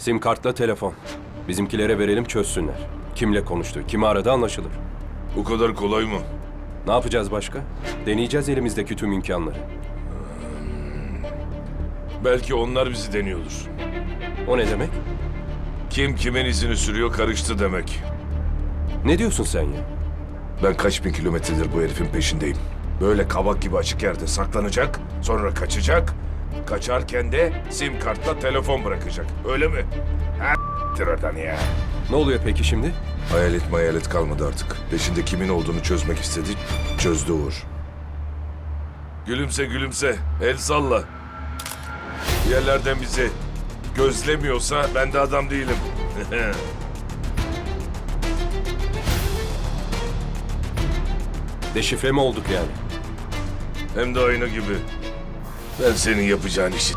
Sim kartla telefon. Bizimkilere verelim çözsünler. Kimle konuştu, kimi aradı anlaşılır. Bu kadar kolay mı? Ne yapacağız başka? Deneyeceğiz elimizdeki tüm imkanları. Belki onlar bizi deniyordur. O ne demek? Kim kimin izini sürüyor karıştı demek. Ne diyorsun sen ya? Ben kaç bin kilometredir bu herifin peşindeyim. Böyle kabak gibi açık yerde saklanacak, sonra kaçacak. Kaçarken de sim kartla telefon bırakacak. Öyle mi? Ha oradan ya. Ne oluyor peki şimdi? Hayalet mayalet kalmadı artık. Peşinde kimin olduğunu çözmek istedi. Çözdü Uğur. Gülümse gülümse. El salla. Bir yerlerden bizi gözlemiyorsa ben de adam değilim. Deşifre mi olduk yani? Hem de ayna gibi. Ben senin yapacağın işi